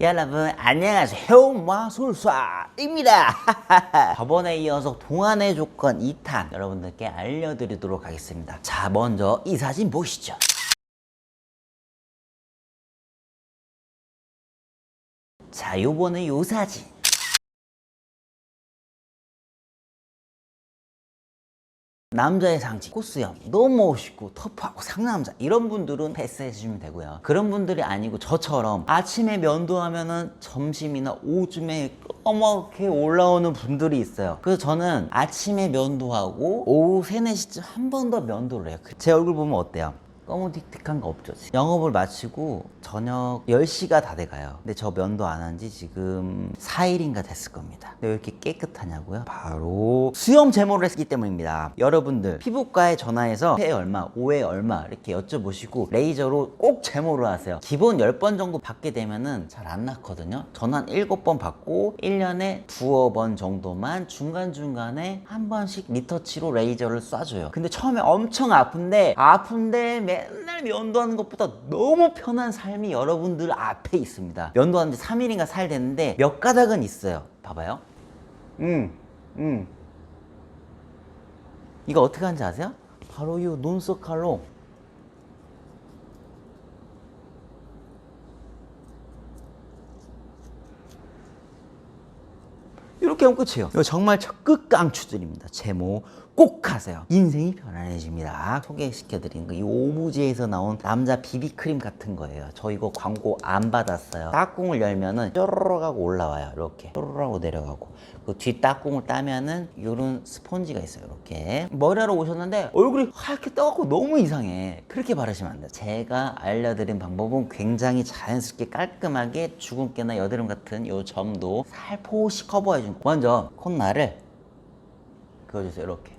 여러분 안녕하세요. 해마술사입니다. 저번에 이어서 동안의 조건 2탄 여러분들께 알려드리도록 하겠습니다. 자 먼저 이 사진 보시죠. 자 요번에 요 사진 남자의 상징 코스형 너무 멋있고 터프하고 상남자. 이런 분들은 패스해 주시면 되고요. 그런 분들이 아니고 저처럼 아침에 면도하면 은 점심이나 오후쯤에 까맣게 올라오는 분들이 있어요. 그래서 저는 아침에 면도하고 오후 3, 4시쯤 한 번 더 면도를 해요. 제 얼굴 보면 어때요? 꺼무틱틱한 거 없죠. 영업을 마치고 저녁 10시가 다 돼가요. 근데 저 면도 안 한 지 지금 4일인가 됐을 겁니다. 근데 왜 이렇게 깨끗하냐고요? 바로 수염 제모를 했기 때문입니다. 여러분들 피부과에 전화해서 회 얼마, 5회 얼마 이렇게 여쭤보시고 레이저로 꼭 제모를 하세요. 기본 10번 정도 받게 되면은 잘 안 낫거든요. 한 7번 받고 1년에 두어 번 정도만 중간중간에 한 번씩 리터치로 레이저를 쏴줘요. 근데 처음에 엄청 아픈데 아픈데 맨날 면도하는 것보다 너무 편한 삶이 여러분들 앞에 있습니다 면도한 지 3일인가 4일 됐는데 몇 가닥은 있어요 봐봐요 음, 음. 이거 어떻게 하는지 아세요? 바로 이 논스 칼로 이렇게 하면 끝이에요. 이거 정말 적극 강추드립니다. 제모 꼭 하세요. 인생이 편안해집니다. 소개시켜드린 거이 오무지에서 나온 남자 비비크림 같은 거예요. 저 이거 광고 안 받았어요. 따꿍을 열면은 쪼르륵 하고 올라와요. 이렇게 쪼르륵 하고 내려가고 그뒷 따꿍을 따면은 이런 스펀지가 있어요. 이렇게 머리하러 오셨는데 얼굴이 하얗게 떠갖고 너무 이상해. 그렇게 바르시면 안 돼요. 제가 알려드린 방법은 굉장히 자연스럽게 깔끔하게 주근깨나 여드름 같은 요 점도 살포시 커버해준 거. 먼저 콧날을 그어주세요. 이렇게.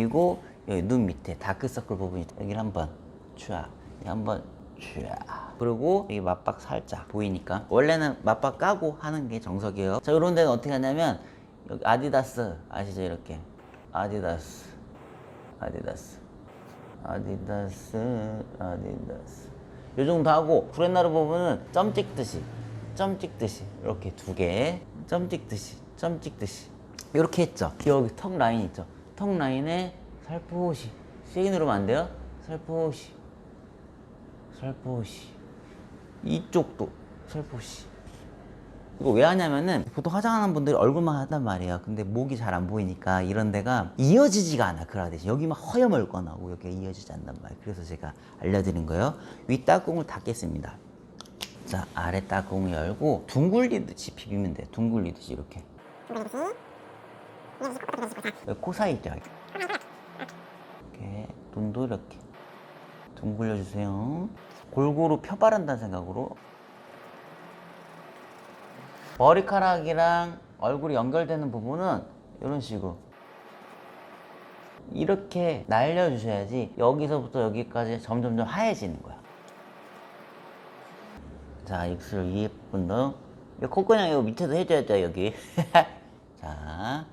그리고 여기 눈 밑에 다크서클 부분이 여기를 한번 쫙, 여기 한번 쫙. 그리고 여기 맞박 살짝 보이니까 원래는 맞박 까고 하는 게 정석이에요. 자, 이런 데는 어떻게 하냐면 여기 아디다스 아시죠? 이렇게 아디다스, 아디다스, 아디다스, 아디다스. 요 정도 하고 구렛나루 부분은 점 찍듯이 점 찍듯이 이렇게 두 개 점 찍듯이 점 찍듯이 이렇게 했죠 여기 턱 라인 있죠 턱 라인에 살포시. 세게 누르면 안 돼요? 살포시. 살포시. 이쪽도 살포시. 이거 왜 하냐면은 보통 화장하는 분들이 얼굴만 한단 말이에요. 근데 목이 잘 안 보이니까 이런 데가 이어지지가 않아 그라데시 여기만 허여멀건 하고 여기가 이어지지 않단 말이에요. 그래서 제가 알려드린 거예요. 위 따궁을 닫겠습니다. 자 아래 따궁을 열고 둥글리듯이 비비면 돼 둥글리듯이 이렇게. 여기 코 사이 여기. 이렇게 눈도 이렇게 둥글려 주세요. 골고루 펴바른다는 생각으로 머리카락이랑 얼굴이 연결되는 부분은 이런 식으로 이렇게 날려주셔야지 여기서부터 여기까지 점점점 하얘지는 거야. 자 입술 예쁜 너 콧구녕 요 밑에도 해줘야죠 여기. 자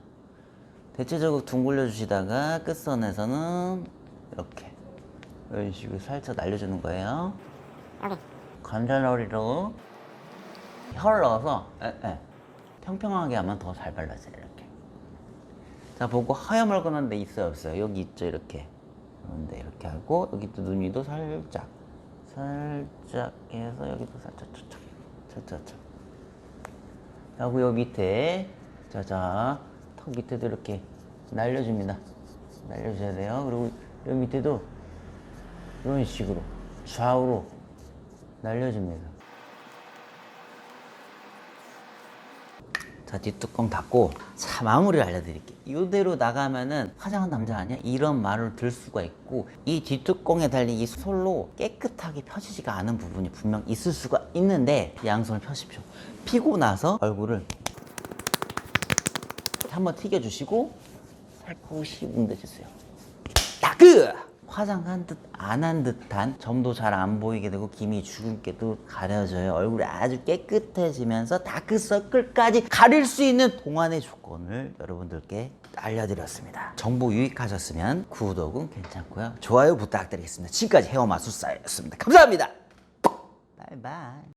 대체적으로 둥글려 주시다가 끝선에서는 이렇게 이런 식으로 살짝 날려주는 거예요. 관자놀이로 혀를 넣어서 에, 에. 평평하게 하면 더 잘 발라져요 이렇게. 자 보고 하얀멀건한 데 있어요 없어요? 여기 있죠 이렇게. 그런데 이렇게 하고 여기 또 눈 위도 살짝 살짝 해서 여기도 살짝 촉촉 차차차 하고 요 밑에 자자. 턱 밑에도 이렇게 날려줍니다. 날려줘야 돼요. 그리고 요 밑에도 이런 식으로 좌우로 날려줍니다. 자 뒷뚜껑 닫고 자 마무리를 알려드릴게요. 이대로 나가면은 화장한 남자 아니야? 이런 말을 들 수가 있고 이 뒷뚜껑에 달린 이 솔로 깨끗하게 펴지지가 않은 부분이 분명 있을 수가 있는데 양손을 펴십시오. 피고 나서 얼굴을 한번 튀겨주시고 살포시 문대주세요. 따그! 화장한 듯 안 한 듯한 점도 잘 안 보이게 되고 김이 주근깨도 가려져요. 얼굴이 아주 깨끗해지면서 다크서클까지 가릴 수 있는 동안의 조건을 여러분들께 알려드렸습니다. 정보 유익하셨으면 구독은 괜찮고요. 좋아요 부탁드리겠습니다. 지금까지 헤어마술사였습니다. 감사합니다. 바이바이